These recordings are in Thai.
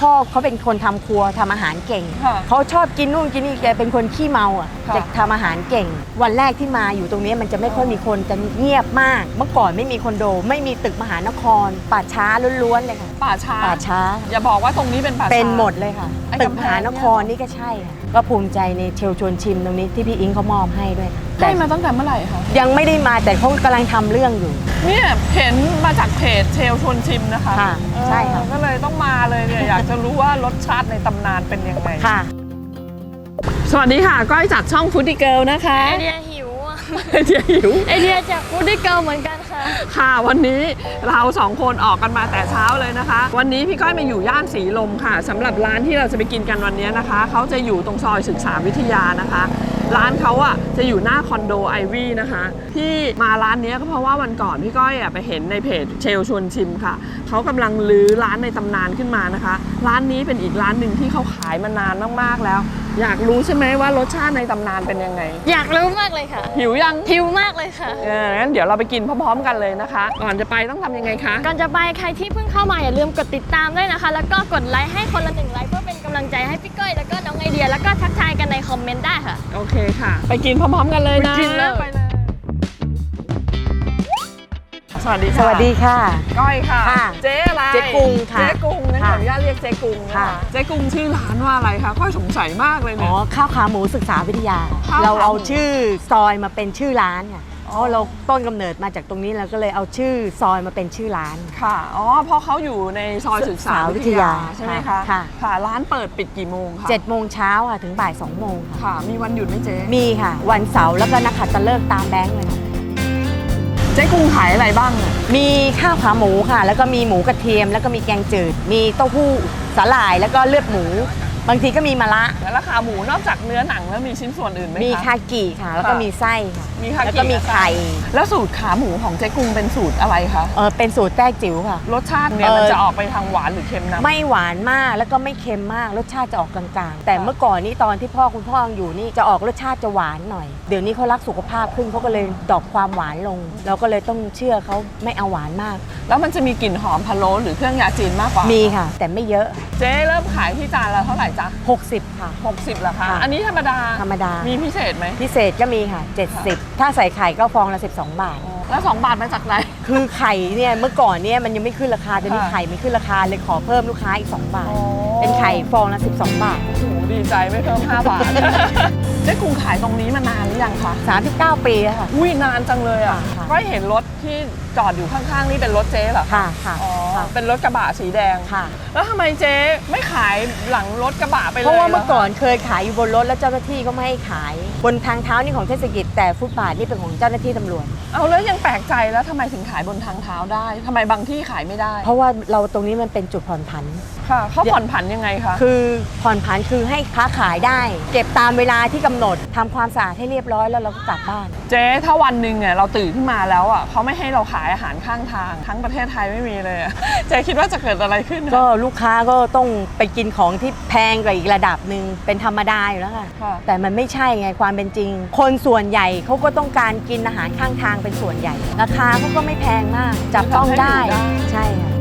พ่อเขาเป็นคนทำครัวทำอาหารเก่ง ค่ะเขาชอบกินนู่นกินนี่แกเป็นคนขี้เมาอะค่ะ จะทำอาหารเก่ง วันแรกที่มาอยู่ตรงนี้มันจะไม่ค่อยมีคนจะเงียบมาก เมื่อก่อนไม่มีคอนโด ไม่มีตึกมหานคร ป่าช้าล้วนๆเลยค่ะป่าช้า ป่าช้า อย่าบอกว่าตรงนี้เป็นป่าช้า เป็นหมดเลยค่ะ ไอ้ตึกกำมแพงหานครนี่ก็ใช่ค่ะ ก็ภูมิใจในเชลชวนชิมตรงนี้ที่พี่อิงเขามอบให้ด้วยค่ะแต่ให้มาตั้งแต่เมื่อไหร่คะยังไม่ได้มาแต่เขากำลังทำเรื่องอยู่ เนี่ยเห็นมาจากเพจเชลชวนชิมนะคะค่ะเออใช่ค่ะ ก็เลยต้องมาเลยเนี่ยอยากจะรู้ว่ารสชาติในตำนานเป็นยังไง ค่ะ สวัสดีค่ะ ก้อยจากช่องฟู้ดดี้เกิลนะคะไอเดียหิว อะเดี๋ยวหิว ไอเดียจากฟูดดี้เกิลเหมือนกันค่ะ ค่ะวันนี้เราสองคนออกกันมาแต่เช้าเลยนะคะ วันนี้พี่ก้อยมาอยู่ย่านสีลมค่ะสำหรับร้านที่เราจะไปกินกันวันนี้นะคะ เขาจะอยู่ตรงซอยศึกษาวิทยานะคะ ร้านเขาอะจะอยู่หน้าคอนโดไอวี่นะคะที่มาร้านเนี้ยก็เพราะว่าวันก่อนพี่ก้อยอะไปเห็นในเพจเชลชวนชิมค่ะเขากำลังลื้อร้านในตำนานขึ้นมานะคะ ร้านนี้เป็นอีกร้านหนึ่งที่เขาขายมานานมากๆแล้ว อยากรู้ใช่ไหมว่ารสชาติในตำนานเป็นยังไง อยากรู้มากเลยค่ะ หิวยังหิวมากเลยค่ะเอองั้นเดี๋ยวเราไปกินพร้อมๆกันเลยนะคะ ก่อนจะไปต้องทำยังไงคะก่อนจะไปใครที่เพิ่งเข้ามาอย่าลืมกดติดตามด้วยนะคะ แล้วก็กดไลค์ให้คนละหนึ่งไลค์เพื่อเป็นกำลังใจให้พี่ก้อยแล้วก็น้องไอเดีย แล้วก็ทักทายกันในคอมเมนต์ได้ค่ะ โอเคค่ะ ไปกินพร้อมๆกันเลยนะไปกินเลยไปเลยสวัสดีค่ะสวัสดีค่ะ ก้อยค่ะ ค่ะเจ๊อะไรเจ๊กุ้งค่ะเจ๊กุ้งงั้นขอค่ะอนุญาตเรียกเจ๊กุ้งนะค่ะคะเจ๊กุ้งชื่อร้านว่าอะไรคะก้อยสงสัยมากเลยอ๋เนี่อย ข้าวขาหมูศึกษาวิทยา ข้าวขาหมู เราเอาชื่อซอยมาเป็นชื่อร้านค่ะ เพราะเราต้นกำเนิดมาจากตรงนี้เราก็เลยเอาชื่อซอยมาเป็นชื่อร้าน ค่ะ อ๋อ เพราะเขาอยู่ในซอยศึกษาวิทยาใช่ไหมคะ ค่ะ ค่ะ ร้านเปิดปิดกี่โมงคะ7จ็ดโมงเช้าค่ะถึงบ่าย2โมงค่ะ ค่ะ มีวันหยุดไหมเจ๊ มีค่ะ วันเสาร์แล้วก็นักขัตฤกษ์ตามแบงค์เลยค่ะเจ๊กุ้งขายอะไรบ้างอะมีข้าวขาหมูค่ะ แล้วก็มีหมูกระเทียม แล้วก็มีแกงจืด มีเต้าหู้สาหร่ายแล้วก็เลือดหมู บางทีก็มีมะระแล้วราคาหมูนอกจากเนื้อหนังแล้วมีชิ้นส่วนอื่นไหมคะ มีคากิค่ะ แล้วก็ค่ะมีไส้ค่ะมีคากิ แล้วก็มีไข่แล้วสูตรขาหมูของเจ๊กุ้งเป็นสูตรอะไรคะ เออเป็นสูตรแต้จิ๋วค่ะ รสชาติเนี่ยเอ่อ มันจะออกไปทางหวานหรือเค็มนะ ไม่หวานมากแล้วก็ไม่เค็มมาก รสชาติจะออกกลางๆ แต่เมื่อก่อนนี้ตอนที่พ่อคุณพ่อยังอยู่นี่จะออกรสชาติจะหวานหน่อย เดี๋ยวนี้เขารักสุขภาพขึ้นเขาก็เลยดรอกความหวานลง เราก็เลยต้องเชื่อเขาไม่เอาหวานมาก แล้วมันจะมีกลิ่นหอมพะโล้หรือเครื่องยาจีนมากกว่ามีค่ะ แต่ไม่เยอะ เจ๊เริ่มขายที่จานละเท่าไหร่จ๊ะ60 ค่ะ 60เหรอคะ ค่ะ อันนี้ธรรมดา ธรรมดา มีพิเศษไหมพิเศษก็มีค่ะ 70 ถ้าใส่ไข่ก็ฟองละ 12 บาท แล้ว2บาทมาจากไหน คือไข่เนี่ยเมื่อก่อนเนี่ยมันยังไม่ขึ้นราคาเดี๋ยวนี้ค่ะ ไข่ไม่ขึ้นราคาเลยขอเพิ่มลูกค้าอีก 2 บาทอ๋อเป็นไข่ฟองละ 12 บาท โอ้โหดีใจไม่เพิ่ม5บาท เจ๊กุ้งขายตรงนี้มานานหรือยังคะ39 ปีแล้วค่ะ อุ้ยนานจังเลยอะค่ะ ก็เห็นรถที่จอดอยู่ข้างๆนี่เป็นรถเจ๊เหรอคะค่ะค่ะ อ๋อ ค่ะเป็นรถกระบะสีแดง ค่ะ แล้วทำไมเจ๊ไม่ขายหลังรถกระบะไปเลยเพราะว่าเมื่อหคะก่อนเคยขายอยู่บนรถแล้วเจ้าหน้าที่ก็ไม่ให้ขาย บนทางเท้านี่ของเทศกิจแต่ฟุตบาทนี่เป็นของเจ้าหน้าที่ตำรวจ เอาแล้วยังแปลกใจแล้วทำไมถึงขายบนทางเท้าได้ทำไมบางที่ขายไม่ได้ เพราะว่าเราตรงนี้มันเป็นจุดผ่อนผัน ค่ะเขาผ่อนผันยังไงคะคือผ่อนผันคือให้ค้าขายได้ เก็บตามเวลาที่กำหนดทำความสะอาดให้เรียบร้อยแล้วเราก็กลับบ้าน เจ๊ถ้าวันหนึ่งเนี่ยเราตื่นขึ้นมาแล้วอะเขาไม่ให้เราขายอาหารข้างทาง ทั้งประเทศไทยไม่มีเลยอะเจ๊คิดว่าจะเกิดอะไรขึ้นก็ลูกค้าก็ต้องไปกินของที่แพงกว่าอีกระดับหนึ่งเป็นธรรมดาอยู่แล้วค่ะ ค่ะ แต่มันไม่ใช่ไงความเป็นจริง คนส่วนใหญ่เขาก็ต้องการกินอาหารข้างทางเป็นส่วนใหญ่ ราคาเขาก็ไม่แพงมาก จับต้องได้ใช่ค่ะ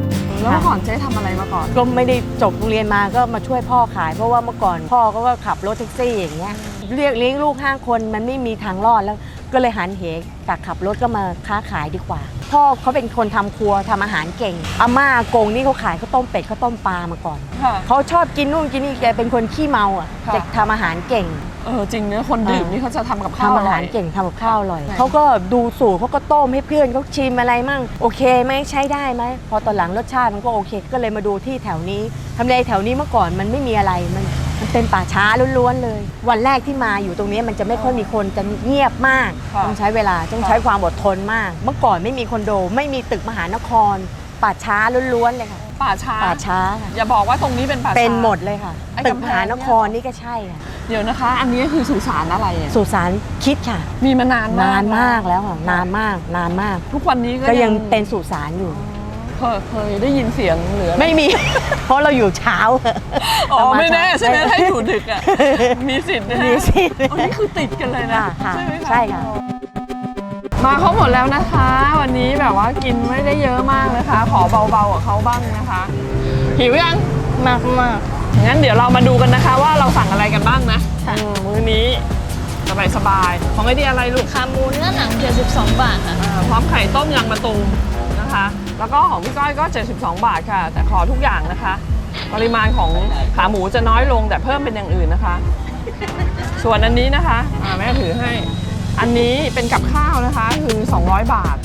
แล้วเมื่อก่อนเจ๊ทำอะไรมาก่อน ก็ไม่ได้จบโรงเรียนมาก็มาช่วยพ่อขาย เพราะว่าเมื่อก่อนพ่อเขาก็ขับรถแท็กซี่อย่างเงี้ยเรียกเลี้ยงลูกห้าคนมันไม่มีทางรอดแล้วก็เลยหันเหจากขับรถก็มาค้าขายดีกว่า พ่อเขาเป็นคนทำครัวทำอาหารเก่งอาม่าอากงนี่เขาขายข้าวต้มเป็ดข้าวต้มปลามาก่อนค่ะเขาชอบกินนู่นกินนี่แกเป็นคนขี้เมาอะค่ะจะทำอาหารเก่ง เออจริงเนื้อะคนดื่มเออนี่เขาจะทำกับข้าวทำออาร่หาอยรเก่งทำกับข้าวอร่อยใช่เขาก็ดูสูตรเขาก็ต้มให้เพื่อนเขาชิมอะไรมั่งโอเคไหมใช้ได้ไหมพอตอนหลังรสชาติมันก็โอเค ก็เลยมาดูที่แถวนี้ทำเลแถวนี้เมื่อก่อนมันไม่มีอะไรมันมันเป็นป่าช้าล้วนๆเลย วันแรกที่มาอยู่ตรงนี้มันจะไม่ค่อยมีคนจะเงียบมากค่ะต้องใช้เวลาต้องใช้ความอดทนมาก เมื่อก่อนไม่มีคอนโด ไม่มีตึกมหานคร ป่าช้าล้วนๆเลยค่ะ ป่าช้า ป่าช้าค่ะอย่าบอกว่าตรงนี้เป็นป่าช้า เป็นหมดเลยค่ะ ไอ้ตึกกำมแพงหานครนี่ก็ใช่ค่ะเดี๋ยวนะคะ อันนี้คือสุสานอะไรอะสุสานคิดค่ะ มีมานานมากนานมากแล้วค่ะ นานมาก นานมาก ทุกวันนี้ก็ก็ยังเป็นสุสานอยู่ เคยเคยได้ยินเสียงหรืออะไร ไม่มี เพราะเราอยู่เช้าอ๋อเราาไม่แน่ใช่ไหมเช้าให้อยู่ดึกอะ มีสิทธิ์นะฮะมีสิทธิ์ อันนี้คือติดกันเลยนะ ค่ะค่ะใช่ไหมคะใช่ค่ะ มาเขาหมดแล้วนะคะ วันนี้แบบว่ากินไม่ได้เยอะมากนะคะ ขอเบาๆกับเขาบ้างนะคะ หิวยังมากมากงั้นเดี๋ยวเรามาดูกันนะคะ ว่าเราสั่งอะไรกันบ้างนะค่ะอืมมื้อนี้สบายสบายๆของไอเดียอะไรลูก ขาหมูเนื้อหนัง72 บาทค่ะ อ่าพร้อมไข่ต้มยางมะตูมนะคะ แล้วก็ของพี่ก้อยก็ 72 บาทค่ะ แต่ขอทุกอย่างนะคะ ปริมาณของขาหมูจะน้อยลงแต่เพิ่มเป็นอย่างอื่นนะคะ ส่วนอันนี้นะคะอ่าแม่ถือให้ อันนี้เป็นกับข้าวนะคะคือ 200 บาท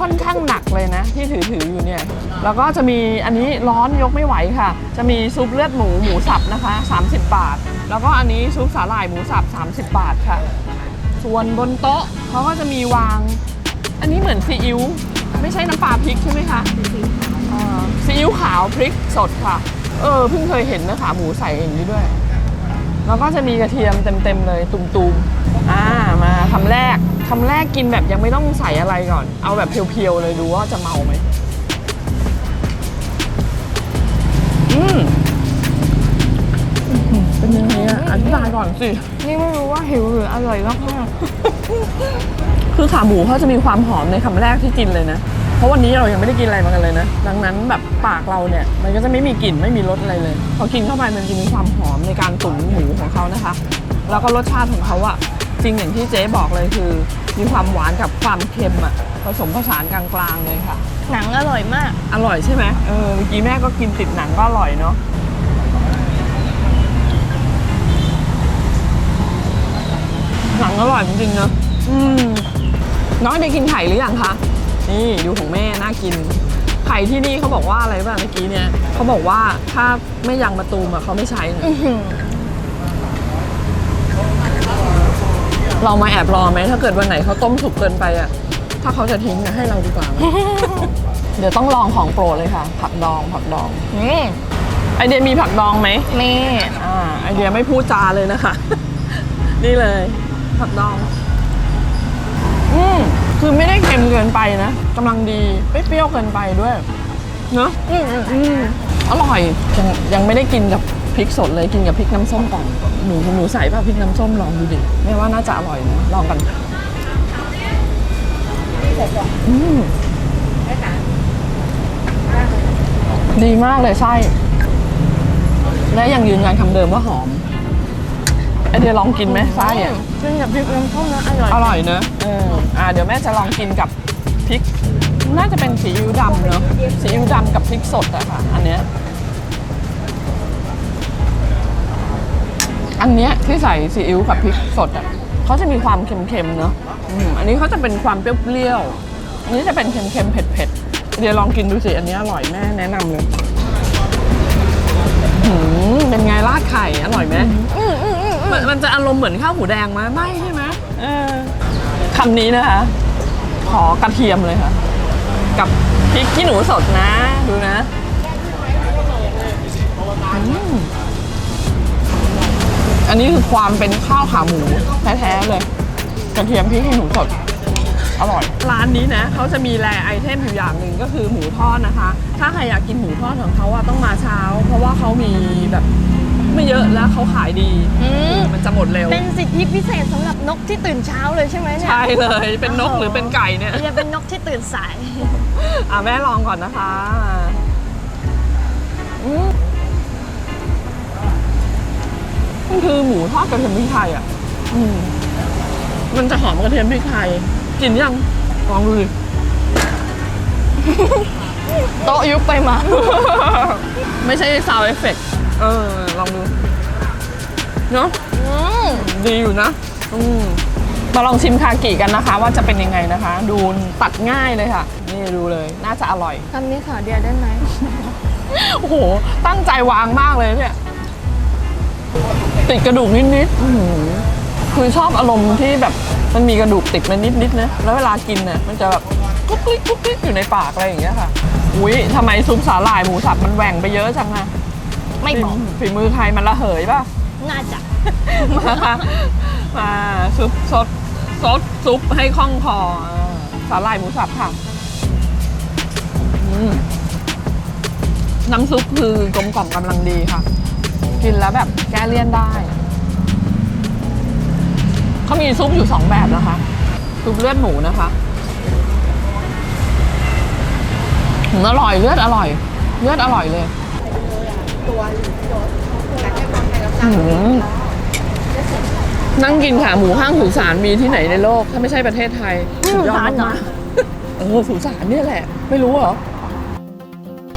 ค่อนข้างหนักเลยนะ ที่ถือถืออยู่เนี่ย แล้วก็จะมีอันนี้ร้อนยกไม่ไหวค่ะ จะมีซุปเลือดหมูหมูสับนะคะ 30 บาท แล้วก็อันนี้ซุปสาหร่ายหมูสับ 30 บาทค่ะ ส่วนบนโต๊ะเขาก็จะมีวาง อันนี้เหมือนซีอิ๊วไม่ใช่น้ำปลาพริกใช่ไหมคะซีอิ๊วขาวพริกสดค่ะ เออเพิ่งเคยเห็นนะขาหมูใส่อย่างนี้ด้วย แล้วก็จะมีกระเทียมเต็มๆเลยตุมๆอ่ามา คำแรกคำแรกกินแบบยังไม่ต้องใส่อะไรก่อน เอาแบบเพียวๆเลยดูว่าจะเมาไหมอืมอื้อหือเป็นยังไงอะอธิบายก่อนสิ นี่ไม่รู้ว่าหิวหรืออร่อยมากมากคือขาหมูเขาจะมีความหอมในคำแรกที่กินเลยนะ เพราะวันนี้เรายังไม่ได้กินอะไรมากันเลยนะ ดังนั้นแบบปากเราเนี่ย มันก็จะไม่มีกลิ่นไม่มีรสอะไรเลย พอกินเข้าไปมันจะมีความหอมในการตุ๋นหมูของเขานะคะ แล้วก็รสชาติของเขาอะจริงอย่างที่เจ๊บอกเลยคือ มีความหวานกับความเค็มอะผสมผสานกลางๆเลยค่ะ หนังอร่อยมาก อร่อยใช่ไหมเออเมื่อกี้แม่ก็กินติดหนังก็อร่อยเนาะหนังอร่อยจริงๆเนอะอืมน้องได้กินไข่หรือยังคะนี่ดูของแม่น่ากินไข่ที่นี่เขาบอกว่าอะไรบ้างเมื่อกี้เนี่ยเขาบอกว่าถ้าไม่ยังมะตูมอะเขาไม่ใช้นะ อื้อหือ เรามาแอบรอไหมถ้าเกิดวันไหนเขาต้มสุกเกินไปอะถ้าเขาจะทิ้งอะให้เราดีกว่าไหม เดี๋ยวต้องลองของโปรดเลยค่ะ ผักดองผักดองนี่ไอเดียมีผักดองไหมนี่ อ่าไอเดียไม่พูดจาเลยนะคะ นี่เลย ผักดอง อืมคือไม่ได้เค็มเกินไปนะกำลังดีไม่เปรี้ยวเกินไปด้วยเนอะอืมอืมอืมอร่อยยังยังไม่ได้กินกับพ ริกสดเลยกินกับพริกน้ำส้มก่อนหนูหนูใส่ป่ะพริกน้ำส้มลองดูดิแม่ว่าน่าจะอร่อยนะลองกันอืมดีมากเลยไส้และยังยืนยันคำเดิมว่าหอมไอเดียลองกินไหมไส้อะกินกับพริกน้ำส้มนะอร่อยอร่อยเนอะเอออ่าเดี๋ยวแม่จะลองกินกับพริก น่าจะเป็นซีอิ๊วดำเนอะซีอิ๊วดำกับพริกสดอะค่ะ อันเนี้ย นเนี้ยที่ใส่ซีอิ๊วกับพริกสดอะเขาจะมีความเค็มๆเนอะอืมอันนี้เขาจะเป็นความเปรี้ยวๆอันนี้จะเป็นเค็มๆเผ็ดๆเดี๋ยวลองกินดูสิอันนี้อร่อยแม่แนะนำเลยหืมเป็นไงราดไข่อร่อยไหมอืมอืมอืมมันมันจะอารมณ์เหมือนข้าวหมูแดงไหมไม่ใช่ไหมเออคำนี้นะคะ ขอกระเทียมเลยค่ะ กับพริกขี้หนูสดนะ ดูนะอืม อันนี้คือความเป็นข้าวขาหมูแท้ๆเลยกระเทียมพริกขี้หนูสดอร่อย ร้านนี้นะเขาจะมีแรไอเทมอยู่อย่างหนึ่งก็คือหมูทอดนะคะ ถ้าใครอยากกินหมูทอดของเขาอะต้องมาเช้า เพราะว่าเขามีแบบไม่เยอะแล้วเขาขายดีอืม มันจะหมดเร็ว เป็นสิทธิพิเศษสำหรับนกที่ตื่นเช้าเลยใช่ไหมเนี่ยใช่เลย เป็นนกหรือเป็นไก่เนี่ยอย่าเป็นนกที่ตื่นสาย อะแม่ลองก่อนนะคะอืม มันคือหมูทอดกระเทียมพริกไทยอะ อืม มันจะหอมกระเทียมพริกไทยกินยังลองดูดิ โต๊ะยุบไปมา ไม่ใช่ซาวเอฟเฟกเออ ลองดู เนาะอืมดีอยู่นะ อืม มาลองชิมคากิกันนะคะ ว่าจะเป็นยังไงนะคะ ดูตัดง่ายเลยค่ะ นี่ดูเลย น่าจะอร่อย คำนี้ขอเดียวได้ไหม โอ้โห ตั้งใจวางมากเลยเนี่ย ติดกระดูกนิดๆอื้อหือคือชอบอารมณ์ที่แบบมันมีกระดูกติดมานิดๆนะ แล้วเวลากินเนี่ยมันจะแบบกุ๊กกิ๊กกุ๊กกิ๊กอยู่ในปากอะไรอย่างเงี้ยค่ะ อุ้ยทำไมซุปสาหร่ายหมูสับมันแหว่งไปเยอะจังอะไม่บอกฝีมือใครมันระเหยป่ะ น่าจะ มามาซุปซดซดซุปให้คล่องคออ่าสาหร่ายหมูสับค่ะอืมน้ำซุปคือกลมกล่อมกำลังดีค่ะ กินแล้วแบบแก้เลี่ยนได้ เขามีซุปอยู่สองแบบนะคะ ซุปเลือดหมูนะคะอืมอร่อยเลือดอร่อย เลือดอร่อยเลยอืมนั่งกินขาหมูข้างสุสานมีที่ไหนในโลก ถ้าไม่ใช่ประเทศไทยนี่สุสานเหรอสุดยอดมกๆเออสุสานเนี่ยแหละ ไม่รู้เหรอ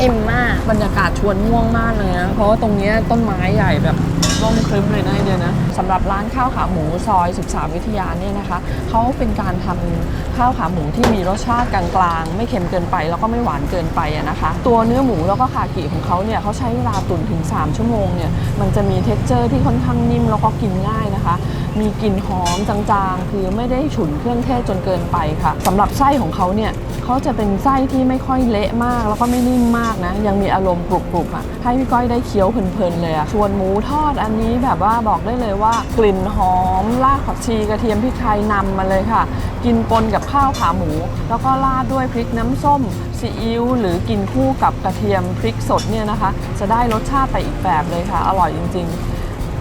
อิ่มมาก บรรยากาศชวนง่วงมากเลยนะ เพราะว่าตรงนี้ต้นไม้ใหญ่แบบร่มครึ้มเลยนะเดียนะสำหรับร้านข้าวขาหมูซอย 13 วิทยาเนี่ยนะคะเขาเป็นการทำข้าวขาหมูที่มีรสชาติกลางๆ ไม่เค็มเกินไปแล้วก็ไม่หวานเกินไปนะคะ ตัวเนื้อหมูแล้วก็คากิของเขาเนี่ยเขาใช้เวลาตุ๋นถึง 3 ชั่วโมงเนี่ยมันจะมีเท็กเจอร์ที่ค่อนข้างนิ่มแล้วก็กินง่ายนะคะ มีกลิ่นหอมจางๆ คือไม่ได้ฉุนเครื่องเทศจนเกินไปค่ะสำหรับไส้ของเขาเนี่ยเขาจะเป็นไส้ที่ไม่ค่อยเละมาก แล้วก็ไม่นิ่มมากนะ ยังมีอารมณ์กรุบๆอะให้พี่ก้อยได้เคี้ยวเพลินๆเลยอะส่วนหมูทอดอันนี้แบบว่าบอกได้เลยว่ากลิ่นหอมรากผักชีกระเทียมพริกไทยนำมาเลยค่ะ กินปนกับข้าวขาหมู แล้วก็ราดด้วยพริกน้ำส้มซีอิ๊วหรือกินคู่กับกระเทียมพริกสดเนี่ยนะคะ จะได้รสชาติไปอีกแบบเลยค่ะ อร่อยจริง ๆ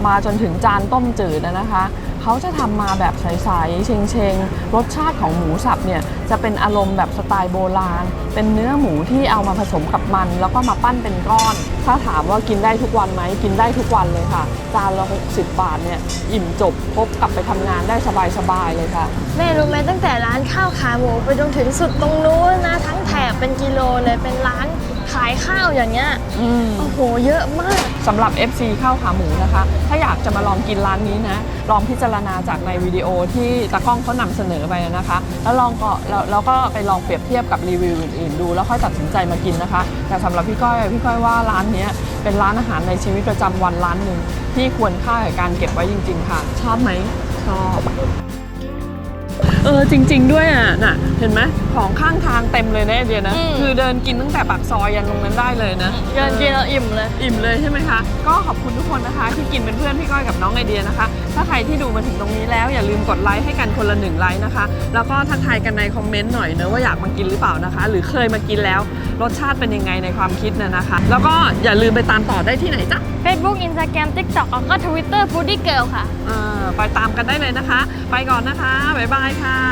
มาจนถึงจานต้มจืดนะคะ เขาจะทำมาแบบใสๆ เชงๆ รสชาติของหมูสับเนี่ยจะเป็นอารมณ์แบบสไตล์โบราณ เป็นเนื้อหมูที่เอามาผสมกับมัน แล้วก็มาปั้นเป็นก้อน ถ้าถามว่ากินได้ทุกวันไหม กินได้ทุกวันเลยค่ะ จานละ60 บาทเนี่ยอิ่มจบพบกลับไปทำงานได้สบายๆเลยค่ะ แม่รู้ไหมตั้งแต่ร้านข้าวขาหมูไปจนถึงสุดตรงนู้นนะทั้งแถบเป็นกิโลเลยเป็นร้าน ขายข้าวอย่างเงี้ยอืม โอ้โหเยอะมาก สำหรับ FC ข้าวขาหมูนะคะ ถ้าอยากจะมาลองกินร้านนี้นะ ลองพิจารณาจากในวิดีโอที่ตากล้องเขานำเสนอไปนะคะ แล้วลองก็แล้วแล้วก็ไปลองเปรียบเทียบกับรีวิวอื่นๆดู แล้วค่อยตัดสินใจมากินนะคะ แต่สำหรับพี่ก้อยพี่ก้อยว่าร้านเนี้ยเป็นร้านอาหารในชีวิตประจำวันร้านหนึ่งที่ควรค่ากับการเก็บไว้จริง ๆ ค่ะ ชอบไหมชอบ เออจริง ๆ ด้วยอะน่ะเห็นไหมของข้างทางเต็มเลยนะไอเดียนะอืม คือเดินกินตั้งแต่ปากซอยยันตรงนั้นได้เลยนะเดินกินแล้วอิ่มเลย อิ่มเลยใช่ไหมคะ ก็ขอบคุณทุกคนนะคะ ที่กินเป็นเพื่อนพี่ก้อยกับน้องไอเดียนะคะ ถ้าใครที่ดูมาถึงตรงนี้แล้วอย่าลืมกดไลค์ให้กันคนละหนึ่งไลค์นะคะ แล้วก็ทักทายกันในคอมเมนต์หน่อยเนอะว่าอยากมากินหรือเปล่านะคะ หรือเคยมากินแล้วรสชาติเป็นยังไงในความคิดนะนะคะ แล้วก็อย่าลืมไปตามต่อได้ที่ไหนจ๊ะ Facebook Instagram TikTok แล้วก็ Twitter Foodie Girl ค่ะอ่าไปตามกันได้เลยนะคะ ไปก่อนนะคะ บ๊ายบายค่ะ